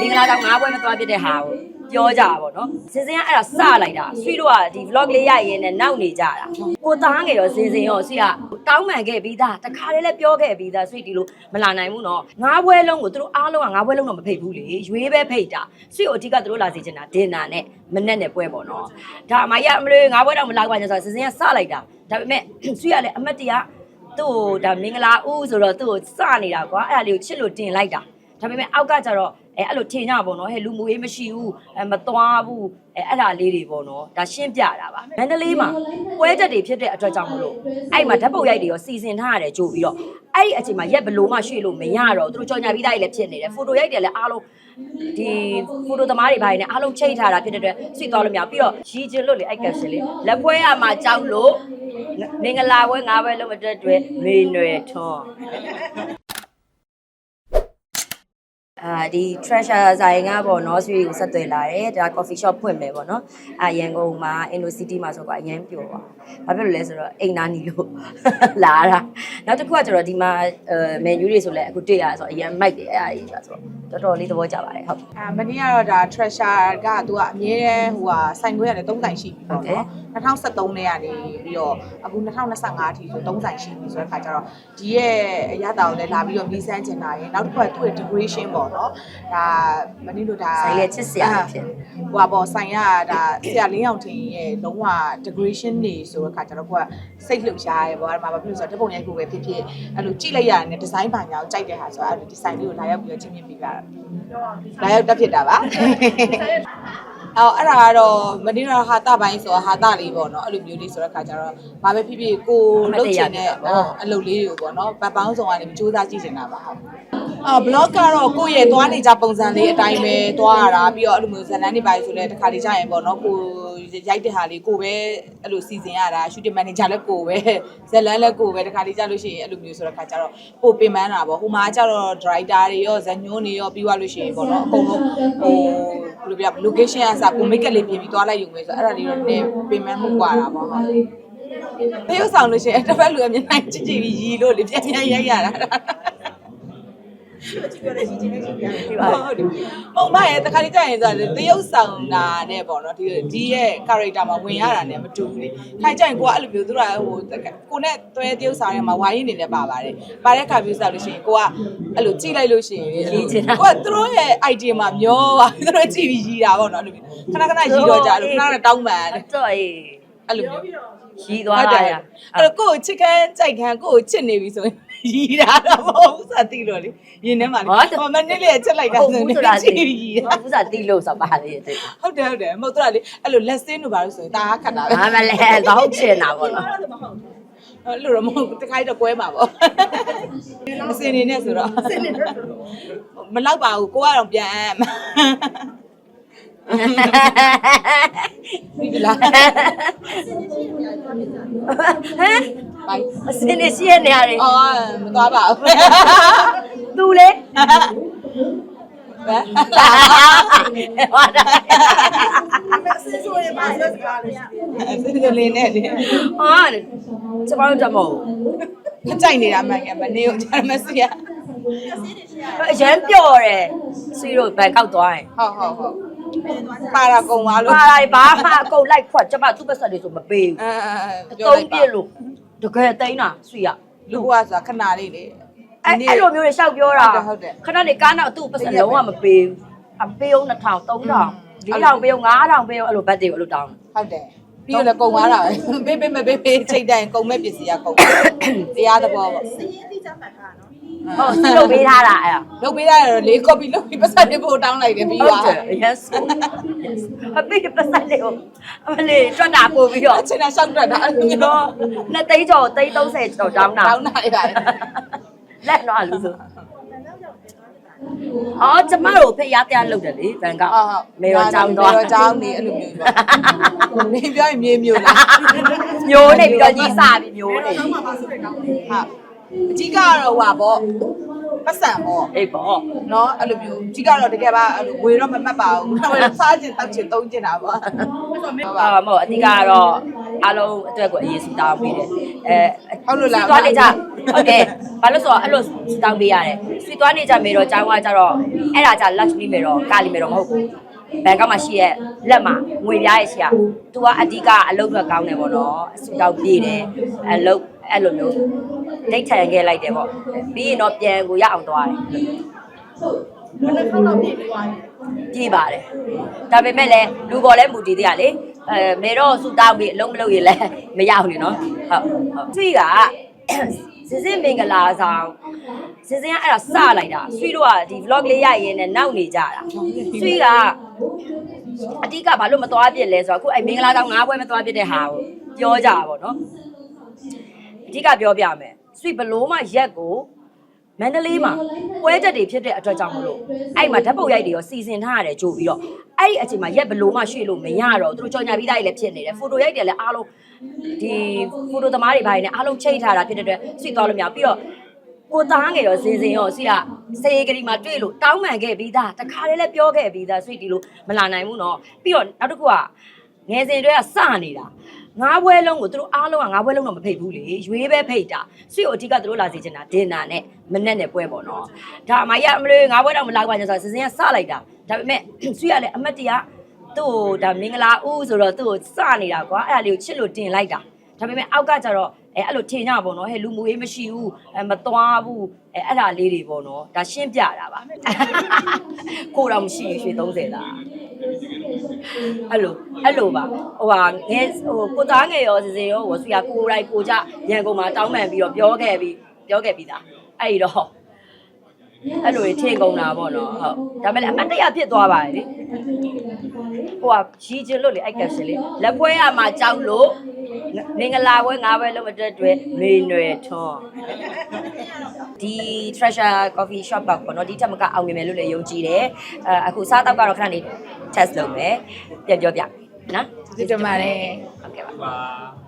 မင်္ဂလာဆောင်ငါးပွဲမသွားပြတဲ့ဟာကိုပြောကြတာပေါ့နော်စင်စင်ကအဲ့ဒါစလိုက်တာဆွေတို့ကဒီ vlog လေးရရင်းနဲ့နောက်နေကြတာကိုသားငယ်ရောစင်စင်ရောဆွေကတောင်းပန်ခဲ့ပြီးသားတခါတည်းလည်းပြောခဲ့ပြီးသားဆွေဒီလိုမလာနိုင်ဘူးနော်ငါးပွဲလုံးကိုသူတို့အားလုံးကငါးပွဲလုံးတော့မဖိတ်ဘူးလေရွေးပဲဖိတ်တာဆွေကိုအဓိကသူတို့လာစီချင်တာဒင်နာနဲ့မနဲ့နဲ့ပွဲပေါ့နော်ဒါအမကြီးအမလေးငါးပွဲတော့မလာပါနဲ့ဆိုတော့စင်စင်ကစလိုက်တာဒါပေမဲ့ဆွေကလည်းအမတ်တရားသူ့ကိုဒါမင်္ဂလာဦးဆိုတော့သူ့ကိုစနေတာကွာအဲ့ဒါလေးကိုချစ်လို့တင်လိုက်တာဒါပေမဲ့အောက်ကကျတော့ အဲအဲ့လိုထင်ကြပါတော့ဟဲ့လူမှုရေးမရှိဘူးအဲမသွားဘူးအဲအဲ့ဒါလေးတွေပေါ့နော်ဒါရှင်းပြတာပါမန္တလေးမှာပွဲချက်တွေဖြစ်တဲ့အတွက်ကြောင့်မလို့အဲ့မှာဓာတ်ပုံရိုက်တွေရောစီစဉ်ထားရတယ်ကြိုပြီးတော့အဲ့ဒီအချိန်မှာရက်ဘလို့မှရွှေ့လို့မရတော့သူတို့ကြော်ညာပြီးသားတွေလည်းဖြစ်နေတယ်ဖိုတိုရိုက်တယ်လည်းအားလုံးဒီဖိုတိုသမားတွေဘာတွေနဲ့အားလုံးချိတ်ထားတာဖြစ်တဲ့အတွက်ဆွသွားလို့မရပြီးတော့ရီချင်လို့လေအဲ့ကပ်ရှင်လေးလက်ပွဲရမှာကြောက်လို့မင်္ဂလာပွဲငါးပွဲလုံးအတွက်တွေမေနွယ်ထွန်း အာဒီ treasure ဆိုင်ကပေါ့နော်ဆွေကိုဆက်သွယ်လာတယ်ဒါ coffee shop ဖွင့်မယ်ပေါ့နော်အာရန်ကုန်မှာ Indo City မှာဆိုတော့အရန်ပျော်ပါဘာဖြစ်လို့လဲဆိုတော့အိမ်နာနီလို့လာတာနောက်တစ်ခုကကျတော့ဒီမှာအဲ menu တွေဆိုလဲအခုတွေ့ရဆိုတော့အရန်မိုက်တယ်အဲ့အရာကြီးဆိုတော့တော်တော်လေးသဘောကျပါတယ်ဟုတ်အာမနေ့ကတော့ဒါ treasure ကသူကအမြဲတမ်းဟိုဟာဆိုင်ခွဲရတယ်၃ဆိုင်ရှိပြီပေါ့နော်2013နဲ့ကနေပြီးတော့အခု2025အထိဆို၃ဆိုင်ရှိပြီဆိုတဲ့ခါကျတော့ဒီရဲ့အရတာကိုလည်းလာပြီးတော့မြည်ဆန်းကျင်တာရယ်နောက်တစ်ခုကသူ့ရဲ့ decoration ပေါ့နော်ဒါမနေ့တို့ဒါဆိုင်လည်းချစ်စရာဖြစ်ဟိုပါပေါ့ဆိုင်ကဒါဆရာလင်းအောင်ထင်ရဲ့လုံးဝ decoration တွေဆိုတဲ့ခါကျတော့ကိုကစိတ်လှုပ်ရှားရယ်ပေါ့အဲ့ဒါမှဘာဖြစ်လို့ဆိုတော့ဓပုံရိုက်ဖို့ပဲဖြစ်ဖြစ်အဲ့လိုကြည့်လိုက်ရတယ်နဲ့ဒီဇိုင်းဘာညာကိုကြိုက်တဲ့ဟာဆိုတော့အဲ့လိုဒီဇိုင်းလေးကိုလာရောက်ပြီးတော့ချင်းမြင်ပြပါလာရောက်တက်ဖြစ်တာပါ အော်အဲ့ဒါကတော့မနေ့တော့ဟာတာပိုင်းဆိုတော့ဟာတာလေးပေါ့နော်အဲ့လိုမျိုးလေးဆိုတဲ့ခါကျတော့ဘာပဲဖြစ်ဖြစ်ကိုလုတ်ချင်တဲ့ဟုတ်အလုပ်လေးတွေကိုပေါ့နော်ဗတ်ပေါင်းဆောင်ကနေစူးစမ်းကြည့်နေတာပါဟုတ်အာ blog ကတော့ကိုယ့်ရဲ့သွားနေကြပုံစံလေးအတိုင်းပဲသွားရတာပြီးတော့အဲ့လိုမျိုးဇလန်းတွေပါဆိုလဲတစ်ခါလေးကြာရင်ပေါ့နော်ကိုရိုက်တဲ့ဟာလေးကိုပဲအဲ့လိုစီစဉ်ရတာ shooting manager လည်းကိုပဲဇလန်းလည်းကိုပဲတစ်ခါလေးကြာလို့ရှိရင်အဲ့လိုမျိုးဆိုတဲ့ခါကျတော့ပိုပင်ပန်းတာပေါ့ဟိုမှာကျတော့ driver တွေရောဇညွန်းတွေရောပြီးသွားလို့ရှိရင်ပေါ့နော်အကုန်လုံးဟို ဘယ်လိုပြ location အစားကို make up လေးပြင်ပြီးသွားလိုက်ယူမယ်ဆိုအဲ့ဒါလေးတော့နည်းပင်ပန်းမှုกว่าတာပေါ့ဟုတ်တရုပ်ဆောင်လို့ရှိရင်တစ်ဖက်လူအမြင်နိုင်ကြည့်ကြည့်ပြီးရီလို့လေပြန်ပြန်ရိုက်ရတာ ဟုတ်တယ်။ပုံမရဲ့တခါလေးကြာရင်ဆိုတော့တရုပ်ဆောင်တာနဲ့ပေါ့နော်ဒီဒီရဲ့ character မှာဝင်ရတာနဲ့မတူဘူးလေ။ခိုင်ကြရင်ကိုကအဲ့လိုမျိုးသူကဟိုကိုနဲ့တွဲတရုပ်ဆောင်ထဲမှာဝိုင်းနေလည်းပါပါတယ်။ပါတဲ့ခါမျိုးဆိုလို့ရှိရင်ကိုကအဲ့လိုကြည့်လိုက်လို့ရှိရင်ကိုကသူတို့ရဲ့ idea မှာမျောပါသူတို့ကြည့်ပြီးရီးတာပေါ့နော်အဲ့လိုမျိုးခဏခဏရီးတော့ကြလို့ခဏခဏတောင်းပန်အတော့အေး အဲ့လိုမျိုးရီးသွားတာရအဲ့တော့ကိုကိုချစ်ခမ်းကြိုက်ခမ်းကိုကိုချစ်နေပြီဆိုရင်ရီးတာတော့မဟုတ်ဘူးစသည်လို့လေရင်ထဲမှာလေဟိုမနေ့လေးချက်လိုက်တာဟုတ်ဆိုဘူးနေဆိုတာချစ်ရီးတာဘူးဆိုတာတိလို့ဆိုပါလေတဲ့ဟုတ်တယ်ဟုတ်တယ်မဟုတ်တော့လေအဲ့လိုလက်စင်းတို့ပါလို့ဆိုရင်ဒါခတ်တာပဲဘာမလဲကောင်းချင်တာပေါ့နော်အဲ့လိုတော့မဟုတ်တခါတော့ကွဲမှာပေါ့အစင်နေနဲ့ဆိုတော့မလောက်ပါဘူးကိုကတော့ပြန် အမ်းဒီလားဟမ်ဘိုင်အစင်းနေရှိရနေရတယ်အော်မသွားပါဘူးသူလေဟမ်ဟာတာအစင်ဆိုလေးနဲ့လေဟာကျမတို့တမောခကြိုက်နေတာမှန်ကမနေကိုဂျာမစီယာအရန်ပျော်တယ်ဆွေတို့ဘန်ကောက်သွားရင်ဟုတ်ဟုတ်ဟုတ် ပါတာကုံသွားလို့ပါလိုက်ဘာမှအကုန်လိုက်ခွက်ကျမသူ့ပတ်ဆက်တွေဆိုမပေးဘူး အဲအဲအသုံးပြလို့တကယ်သိန်းတာဆွေရလူကဆိုတာခဏလေးလေ အဲ့အဲ့လိုမျိုးတွေရှောက်ပြောတာဟုတ်တယ်ခဏနေကားနောက်သူ့ပတ်ဆက်လုံးဝမပေးဘူးအပေးအောင်2000 3000 4000ပေးအောင်9000ပေးအောင်အဲ့လိုဘတ်တွေကိုအဲ့လိုတောင်းဟုတ်တယ်ပြီးတော့လည်းကုံသွားတာပဲပေးပေးမပေးပေးချိန်တိုင်းကုံမဲ့ပစ္စည်းကကုံတရားသဘောပေါ့ ဟုတ်စီလို့ပေးထားတာအဲ့လုပ်ပေးရတယ်တော့လေး copy လုပ်ပြီးပတ်စံတွေပို့တောင်းလိုက်တယ်ပြီးဟုတ်သွားတယ် yes အပေးပတ်ဆက်တွေကိုအမလေးတွက်တာပို့ပြီးတော့အချိန်နဲ့ရှောက်တက်တာအဲ့လိုမျိုးတော့နှစ်သိန်းကျော်သိန်း30ကျော်တောင်းတာတောင်းတာရပါတယ်လက်တော့လူဆိုအော်ကျမတို့ဖေးရတရားလုပ်တယ်လေဘန်ကောက်ဟုတ်ဟုတ်မေရောចောင်းသွားမေရောចောင်းနေအဲ့လိုမျိုးပေါ့နေပြောရင်မြေမျိုးလားမျိုးနေပြီးတော့ကြီးစားပြီးမျိုးနေပြီဟုတ် အကြီးကတော့ဟွာပေါ့ပတ်စံပေါ့အေးပေါ့နော်အဲ့လိုမျိုးအကြီးကတော့တကယ်ပါအဲ့လိုဝေတော့မမှတ်ပါဘူးဒါပေမဲ့စားကျင်တောက်ကျင်သုံးကျင်တာပေါ့အာမဟုတ်အဓိကကတော့အားလုံးအတွက်ကိုအရေးစုတောင်းပေးတယ်အဲဟုတ်လို့လားသွားနေကြဟုတ်တယ်ဘာလို့ဆိုတော့အဲ့လိုတောင်းပေးရတယ်ဆွေသွားနေကြမေတော့ကျောင်းကကြတော့အဲ့ဒါကြ lunch မေတော့ကာလီမေတော့မဟုတ်ဘူးဘန်ကောက်မှာရှိရဲ့လက်မှာငွေပြားရဲ့ရှိရ။ तू ကအဓိကအလုပ်အတွက်ကောင်းတယ်ပေါ့နော်။အဆူတောက်ပြေးတယ်။အလုပ် အဲ့လိုမျိုးဒိတ်ထန်ခဲ့လိုက်တယ်ပေါ့။ပြီးရင်တော့ပြန်ကိုရအောင်သွားတယ်။ဘယ်နှခါတော့ပြေးပြီးသွားလဲပြေးပါတယ်။ဒါပေမဲ့လည်းလူပေါ်လဲမူတည်သေးရလေ။အဲမေတော့ဆူတောက်ပြီးအလုံးမလုပ်ရင်လည်းမရဘူးလေနော်။ဟုတ်ဟုတ်။ဆွေကစစင်မင်္ဂလာဆောင်စစင်ကအဲ့ဒါစလိုက်တာဆွေတို့ကဒီ vlog လေးရရင်နဲ့နောက်နေကြတာဆွေကအတိကဘာလို့မသွားပြစ်လဲဆိုတော့အခုအဲ့မင်္ဂလာဆောင်ငါးပွဲမသွားပြစ်တဲ့ဟာကိုပြောကြတာပေါ့နော် အဓိကပြောပြမယ်ဆွီဘလိုးမရက်ကိုမန္တလေးမှာပွဲတက်တွေဖြစ်တဲ့အတွက်ကြောင့်မလို့အဲ့မှာဓာတ်ပုတ်ရိုက်တွေရောစီစဉ်ထားရတယ်ကြိုပြီးတော့အဲ့ဒီအချိန်မှာရက်ဘလို့မှရွှေ့လို့မရတော့သူတို့ကြော်ညာပြီးသားတွေလည်းဖြစ်နေတယ်ဖိုတိုရိုက်တယ်လည်းအားလုံးဒီဖိုတိုသမားတွေဘာတွေနဲ့အားလုံးချိတ်ထားတာဖြစ်တဲ့အတွက်ဆွီသွားလို့မရပြီးတော့ကိုသားငယ်ရောစင်စင်ရောဆွီကစေကလေးမှာတွေ့လို့တောင်းပန်ခဲ့ပြီးသားတခါတည်းလည်းပြောခဲ့ပြီးသားဆွီဒီလိုမလာနိုင်ဘူးနော်ပြီးတော့နောက်တစ်ခုကငယ်စဉ်တွေကစနေတာ ငါးဘွဲလုံးကိုသူတို့အားလုံးကငါးဘွဲလုံးတော့မဖိတ်ဘူးလေရွေးပဲဖိတ်တာဆွေကိုအဓိကသူတို့လာစီချင်တာဒင်နာနဲ့မနဲ့နဲ့ပွဲပေါ့နော်ဒါအမကြီးကအမလေးငါးဘွဲတော့မလောက်ပါနဲ့ဆိုတော့စင်စင်ကစလိုက်တာဒါပေမဲ့ဆွေကလည်းအမတ်တရားသူ့ကိုဒါမင်္ဂလာဦးဆိုတော့သူ့ကိုစနေတာကွာအဲ့ဒါလေးကိုချစ်လို့တင်လိုက်တာဒါပေမဲ့အောက်ကကျတော့အဲအဲ့လိုထင်ကြပါတော့ဟဲ့လူမူရေးမရှိဘူးအဲမသွားဘူးအဲအဲ့ဒါလေးတွေပေါ့နော်ဒါရှင်းပြတာပါကိုတော့မရှိရွှေ30လား အဲ့လိုအဲ့လိုပါဟိုဟာငယ်ဟိုကိုသားငယ်ရောစစေရောဝစီကကိုရိုက်ကိုကြရန်ကုန်မှာတောင်းပန်ပြီးတော့ပြောခဲ့ပြီးပြောခဲ့ပြီးသားအဲ့ဒီတော့အဲ့လိုထင်ကုန်တာပေါ့နော်ဟုတ်ဒါပေမဲ့အမတ်တရဖြစ်သွားပါတယ်လေဟိုကရီချင်လို့လေအဲ့ကက်ရှင်လေလက်ပွဲရမှာကြောက်လို့ မင်္ဂလာပွဲငါးပွဲလုံးမတက်တွေမေနွယ်ထွန်းဒီ treasure coffee shop ကပေါ့နော်ဒီထက်မကအောင်မြင်မယ်လို့လည်းယုံကြည်တယ်အဲအခုစားတော့ကတော့ခဏနေ test လုပ်မယ်ပြန်ပြောပြမယ်နော်ကျေးဇူးတင်ပါတယ်ဟုတ်ကဲ့ပါပါ